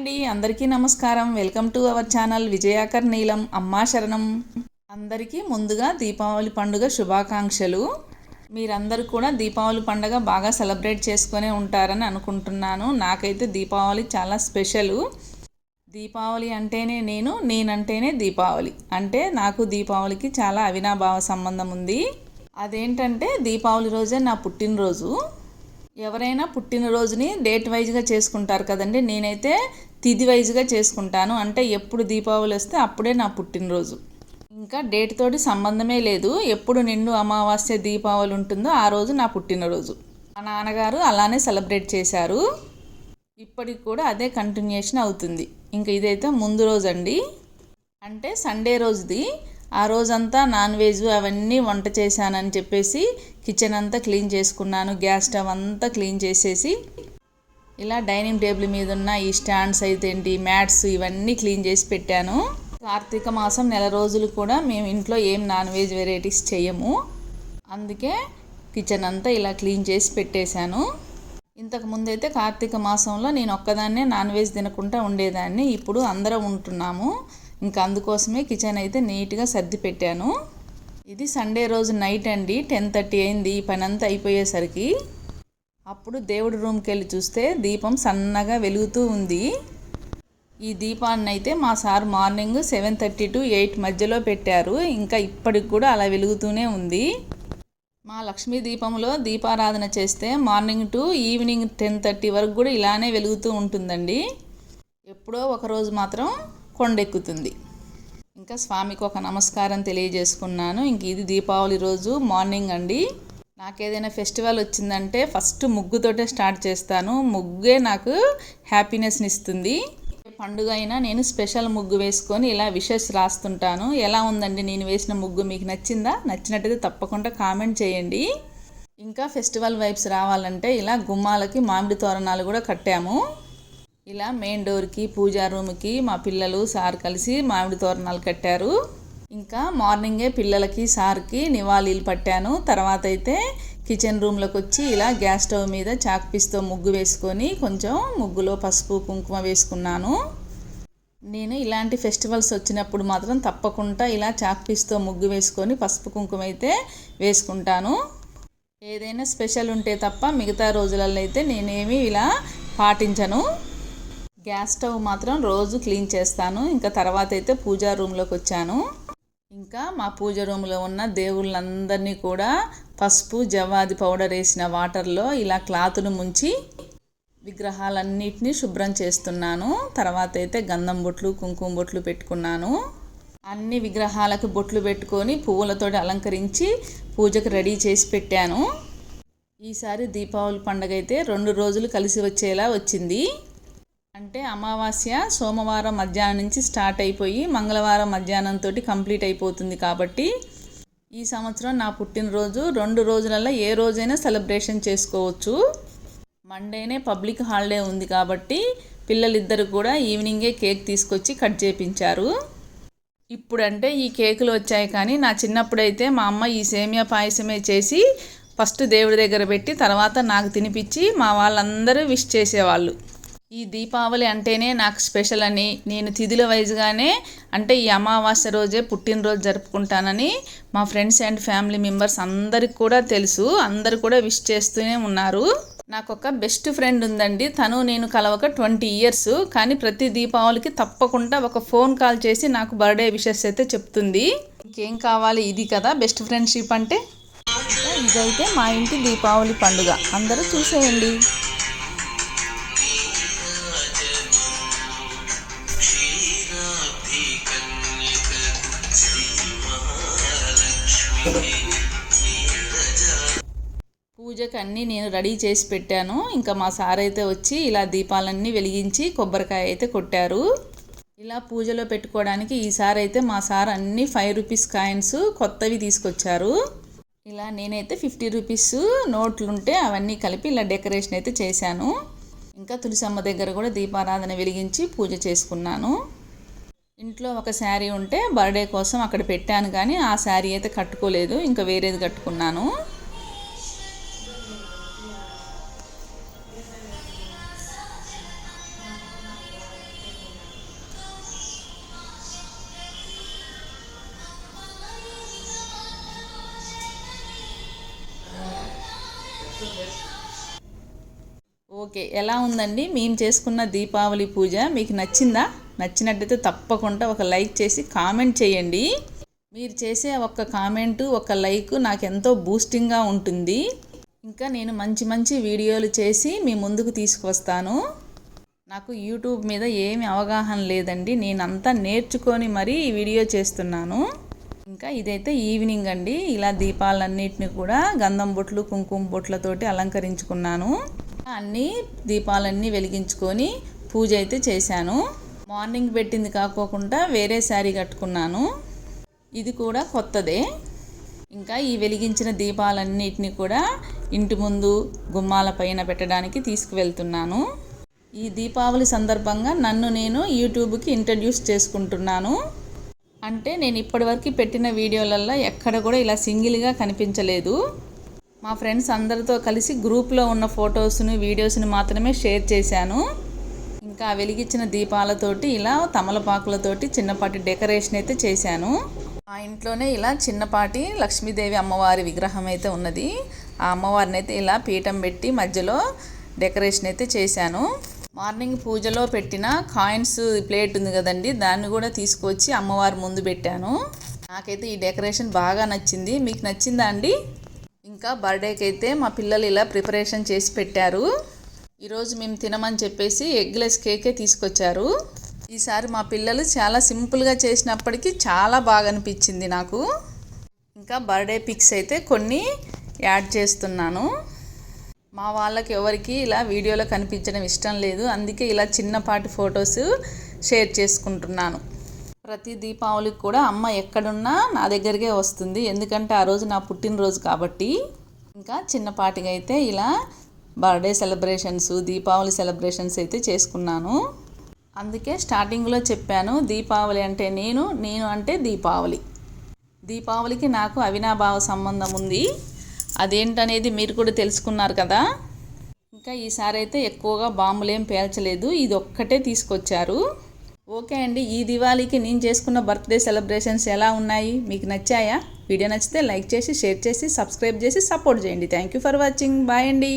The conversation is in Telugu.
అండి. అందరికీ నమస్కారం. Welcome to our channel Vijayakar Neelam అమ్మా శరణం. అందరికీ ముందుగా దీపావళి పండుగ శుభాకాంక్షలు. మీరందరూ కూడా దీపావళి పండుగ బాగా సెలబ్రేట్ చేసుకునే ఉంటారని అనుకుంటున్నాను. నాకైతే దీపావళి చాలా స్పెషల్. దీపావళి అంటేనే నేను నేనంటేనే దీపావళి. అంటే నాకు దీపావళికి చాలా అవినాభావ సంబంధం ఉంది. అదేంటంటే దీపావళి రోజే నా పుట్టినరోజు. ఎవరైనా పుట్టినరోజుని డేట్ వైజ్గా చేసుకుంటారు కదండి. నేనైతే తిది వైజ్గా చేసుకుంటాను. అంటే ఎప్పుడు దీపావళి వస్తే అప్పుడే నా పుట్టినరోజు. ఇంకా డేట్ తోటి సంబంధమే లేదు. ఎప్పుడు నిండు అమావాస్య దీపావళి ఉంటుందో ఆ రోజు నా పుట్టినరోజు. మా నాన్నగారు అలానే సెలబ్రేట్ చేశారు. ఇప్పటికి కూడా అదే కంటిన్యూషన్ అవుతుంది. ఇంకా ఇదైతే ముందు రోజు అండి అంటే సండే రోజుది. ఆ రోజంతా నాన్ వెజ్ అవన్నీ వంట చేశానని చెప్పేసి కిచెన్ అంతా క్లీన్ చేసుకున్నాను. గ్యాస్ స్టవ్ అంతా క్లీన్ చేసేసి ఇలా డైనింగ్ టేబుల్ మీద ఉన్న ఈ స్టాండ్స్ అయితే ఏంటి మ్యాట్స్ ఇవన్నీ క్లీన్ చేసి పెట్టాను. కార్తీక మాసం నెల రోజులు కూడా మేము ఇంట్లో ఏం నాన్ వెజ్ వెరైటీస్ చేయము. అందుకే కిచెన్ అంతా ఇలా క్లీన్ చేసి పెట్టేశాను. ఇంతకు ముందైతే కార్తీక మాసంలో నేను ఒక్కదాన్నే నాన్ వెజ్ తినకుండా ఉండేదాన్ని. ఇప్పుడు అందరం ఉంటున్నాము. ఇంకా అందుకోసమే కిచెన్ అయితే నీట్గా సర్ది పెట్టాను. ఇది సండే రోజు నైట్ అండి. టెన్ థర్టీ అయింది. ఈ పని అంతా అయిపోయేసరికి అప్పుడు దేవుడి రూమ్కి వెళ్ళి చూస్తే దీపం సన్నగా వెలుగుతూ ఉంది. ఈ దీపాన్ని అయితే మా sir morning seven thirty to eight మధ్యలో పెట్టారు. ఇంకా ఇప్పటికి కూడా అలా వెలుగుతూనే ఉంది. మా లక్ష్మీ దీపంలో దీపారాధన చేస్తే morning to evening ten thirty వరకు కూడా ఇలానే వెలుగుతూ ఉంటుందండి. ఎప్పుడో ఒకరోజు మాత్రం కొండెక్కుతుంది. ఇంకా స్వామికి ఒక నమస్కారం తెలియజేసుకున్నాను. ఇంక ఇది దీపావళి రోజు మార్నింగ్ అండి. నాకేదైనా ఫెస్టివల్ వచ్చిందంటే ఫస్ట్ ముగ్గుతోటే స్టార్ట్ చేస్తాను. ముగ్గే నాకు హ్యాపీనెస్ని ఇస్తుంది పండుగ అయినా నేను స్పెషల్ ముగ్గు వేసుకొని ఇలా విషెస్ రాస్తుంటాను. ఎలా ఉందండి? నేను వేసిన ముగ్గు మీకు నచ్చిందా? నచ్చినట్టయితే తప్పకుండా కామెంట్ చేయండి. ఇంకా ఫెస్టివల్ వైబ్స్ రావాలంటే ఇలా గుమ్మాలకి మామిడి తోరణాలు కూడా కట్టాము. ఇలా మెయిన్ డోర్కి పూజా రూమ్కి మా పిల్లలు సార్ కలిసి మామిడి తోరణాలు కట్టారు. ఇంకా మార్నింగే పిల్లలకి సార్కి నివాళీలు పట్టాను. తర్వాత అయితే కిచెన్ రూమ్లోకి వచ్చి ఇలా గ్యాస్ స్టవ్ మీద చాక్పీస్తో ముగ్గు వేసుకొని కొంచెం ముగ్గులో పసుపు కుంకుమ వేసుకున్నాను. నేను ఇలాంటి ఫెస్టివల్స్ వచ్చినప్పుడు మాత్రం తప్పకుండా ఇలా చాక్పీస్తో ముగ్గు వేసుకొని పసుపు కుంకుమ అయితే వేసుకుంటాను. ఏదైనా స్పెషల్ ఉంటే తప్ప మిగతా రోజులలో అయితే నేనేమి ఇలా పాటించను. గ్యాస్ స్టవ్ మాత్రం రోజు క్లీన్ చేస్తాను. ఇంకా తర్వాత అయితే పూజా రూమ్లోకి వచ్చాను. ఇంకా మా పూజ రూమ్లో ఉన్న దేవుళ్ళందరినీ కూడా పసుపు జవాది పౌడర్ వేసిన వాటర్లో ఇలా క్లాతును ముంచి విగ్రహాలన్నిటినీ శుభ్రం చేస్తున్నాను. తర్వాత అయితే గంధం బొట్లు కుంకుమ బొట్లు పెట్టుకున్నాను. అన్ని విగ్రహాలకు బొట్లు పెట్టుకొని పువ్వులతో అలంకరించి పూజకు రెడీ చేసి పెట్టాను. ఈసారి దీపావళి పండుగ అయితే రెండు రోజులు కలిసి వచ్చేలా వచ్చింది. అంటే అమావాస్య సోమవారం మధ్యాహ్నం నుంచి స్టార్ట్ అయిపోయి మంగళవారం మధ్యాహ్నంతో కంప్లీట్ అయిపోతుంది కాబట్టి ఈ సంవత్సరం నా పుట్టినరోజు. రెండు రోజులలో ఏ రోజైనా సెలబ్రేషన్ చేసుకోవచ్చు. మండేనే పబ్లిక్ హాలిడే ఉంది కాబట్టి పిల్లలిద్దరు కూడా ఈవినింగే కేక్ తీసుకొచ్చి కట్ చేపించారు. ఇప్పుడంటే ఈ కేకులు వచ్చాయి కానీ నా చిన్నప్పుడైతే మా అమ్మ ఈ సేమియా పాయసమే చేసి ఫస్ట్ దేవుడి దగ్గర పెట్టి తర్వాత నాకు తినిపించి మా వాళ్ళందరూ విష్ చేసేవాళ్ళు. ఈ దీపావళి అంటేనే నాకు స్పెషల్ అని. నేను తిథుల వైజ్గానే అంటే ఈ అమావాస్య రోజే పుట్టినరోజు జరుపుకుంటానని మా ఫ్రెండ్స్ అండ్ ఫ్యామిలీ మెంబర్స్ అందరికి కూడా తెలుసు. అందరు కూడా విష్ చేస్తూనే ఉన్నారు. నాకు ఒక బెస్ట్ ఫ్రెండ్ ఉందండి. తను నేను కలవక ట్వంటీ ఇయర్స్. కానీ ప్రతి దీపావళికి తప్పకుండా ఒక ఫోన్ కాల్ చేసి నాకు బర్త్డే విషెస్ అయితే చెప్తుంది. ఇంకేం కావాలి? ఇది కదా బెస్ట్ ఫ్రెండ్షిప్ అంటే. ఇదైతే మా ఇంటి దీపావళి పండుగ. అందరూ చూసేయండి. పూజకి అన్నీ నేను రెడీ చేసి పెట్టాను. ఇంకా మా సార్ అయితే వచ్చి ఇలా దీపాలన్నీ వెలిగించి కొబ్బరికాయ అయితే కొట్టారు. ఇలా పూజలో పెట్టుకోవడానికి ఈసారి అయితే మా సార్ అన్ని ఫైవ్ రూపీస్ కాయిన్స్ కొత్తవి తీసుకొచ్చారు. ఇలా నేనైతే ఫిఫ్టీ రూపీస్ నోట్లు ఉంటే అవన్నీ కలిపి ఇలా డెకరేషన్ అయితే చేశాను. ఇంకా తులసమ్మ దగ్గర కూడా దీపారాధన వెలిగించి పూజ చేసుకున్నాను. ఇంట్లో ఒక శారీ ఉంటే బర్త్డే కోసం అక్కడ పెట్టాను కానీ ఆ శారీ అయితే కట్టుకోలేదు ఇంకా వేరేది కట్టుకున్నాను. ఓకే ఎలా ఉందండి? మేము చేసుకున్న దీపావళి పూజ మీకు నచ్చిందా? నచ్చినట్టయితే తప్పకుండా ఒక లైక్ చేసి కామెంట్ చేయండి. మీరు చేసే ఒక్క కామెంటు ఒక లైక్ నాకు ఎంతో బూస్టింగ్గా ఉంటుంది. ఇంకా నేను మంచి మంచి వీడియోలు చేసి మీ ముందుకు తీసుకువస్తాను. నాకు యూట్యూబ్ మీద ఏమి అవగాహన లేదండి. నేనంతా నేర్చుకొని మరీ ఈ వీడియో చేస్తున్నాను. ఇంకా ఇదైతే ఈవినింగ్ అండి. ఇలా దీపాలన్నిటిని కూడా గంధం బొట్లు కుంకుమ బొట్లతోటి అలంకరించుకున్నాను. అన్నీ దీపాలన్నీ వెలిగించుకొని పూజ అయితే చేశాను. మార్నింగ్ పెట్టింది కాకోకుండా వేరే శారీ కట్టుకున్నాను. ఇది కూడా కొత్తదే. ఇంకా ఈ వెలిగించిన దీపాలన్నిటిని కూడా ఇంటి ముందు గుమ్మాల పైన పెట్టడానికి తీసుకువెళ్తున్నాను. ఈ దీపావళి సందర్భంగా నన్ను నేను యూట్యూబ్కి ఇంట్రడ్యూస్ చేసుకుంటున్నాను. అంటే నేను ఇప్పటివరకు పెట్టిన వీడియోలలో ఎక్కడ కూడా ఇలా సింగిల్గా కనిపించలేదు. మా ఫ్రెండ్స్ అందరితో కలిసి గ్రూప్లో ఉన్న ఫొటోస్ని వీడియోస్ని మాత్రమే షేర్ చేశాను. ఇంకా వెలిగించిన దీపాలతోటి ఇలా తమలపాకులతోటి చిన్నపాటి డెకరేషన్ అయితే చేశాను. ఆ ఇంట్లోనే ఇలా చిన్నపాటి లక్ష్మీదేవి అమ్మవారి విగ్రహం అయితే ఉన్నది. ఆ అమ్మవారిని అయితే ఇలా పీఠం పెట్టి మధ్యలో డెకరేషన్ అయితే చేశాను. మార్నింగ్ పూజలో పెట్టిన కాయిన్స్ ప్లేట్ ఉంది కదండి దాన్ని కూడా తీసుకొచ్చి అమ్మవారి ముందు పెట్టాను. నాకైతే ఈ డెకరేషన్ బాగా నచ్చింది. మీకు నచ్చిందా అండి? ఇంకా బర్త్డేకి అయితే మా పిల్లలు ఇలా ప్రిపరేషన్ చేసి పెట్టారు. ఈరోజు మేము తినమని చెప్పేసి ఎగ్లెస్ కేకే తీసుకొచ్చారు. ఈసారి మా పిల్లలు చాలా సింపుల్గా చేసినప్పటికీ చాలా బాగా అనిపించింది నాకు. ఇంకా బర్త్డే పిక్స్ అయితే కొన్ని యాడ్ చేస్తున్నాను. మా వాళ్ళకి ఎవరికి ఇలా వీడియోలో కనిపించడం ఇష్టం లేదు. అందుకే ఇలా చిన్నపాటి ఫొటోస్ షేర్ చేసుకుంటున్నాను. ప్రతి దీపావళికి కూడా అమ్మ ఎక్కడున్నా నా దగ్గరికే వస్తుంది. ఎందుకంటే ఆ రోజు నా పుట్టినరోజు కాబట్టి. ఇంకా చిన్నపాటిగా అయితే ఇలా బర్త్డే సెలబ్రేషన్స్ దీపావళి సెలబ్రేషన్స్ అయితే చేసుకున్నాను. అందుకే స్టార్టింగ్లో చెప్పాను దీపావళి అంటే నేను నేను అంటే దీపావళి. దీపావళికి నాకు అవినాభావ సంబంధం ఉంది. అదేంటనేది మీరు కూడా తెలుసుకున్నారు కదా. ఇంకా ఈసారి అయితే ఎక్కువగా బాంబులేం ఏం పేల్చలేదు ఇది ఒక్కటే తీసుకొచ్చారు. ఓకే అండి ఈ దివాళీకి నేను చేసుకున్న బర్త్డే సెలబ్రేషన్స్ ఎలా ఉన్నాయి? మీకు నచ్చాయా? వీడియో నచ్చితే లైక్ చేసి షేర్ చేసి సబ్స్క్రైబ్ చేసి సపోర్ట్ చేయండి. Thank you for watching. Bye అండి.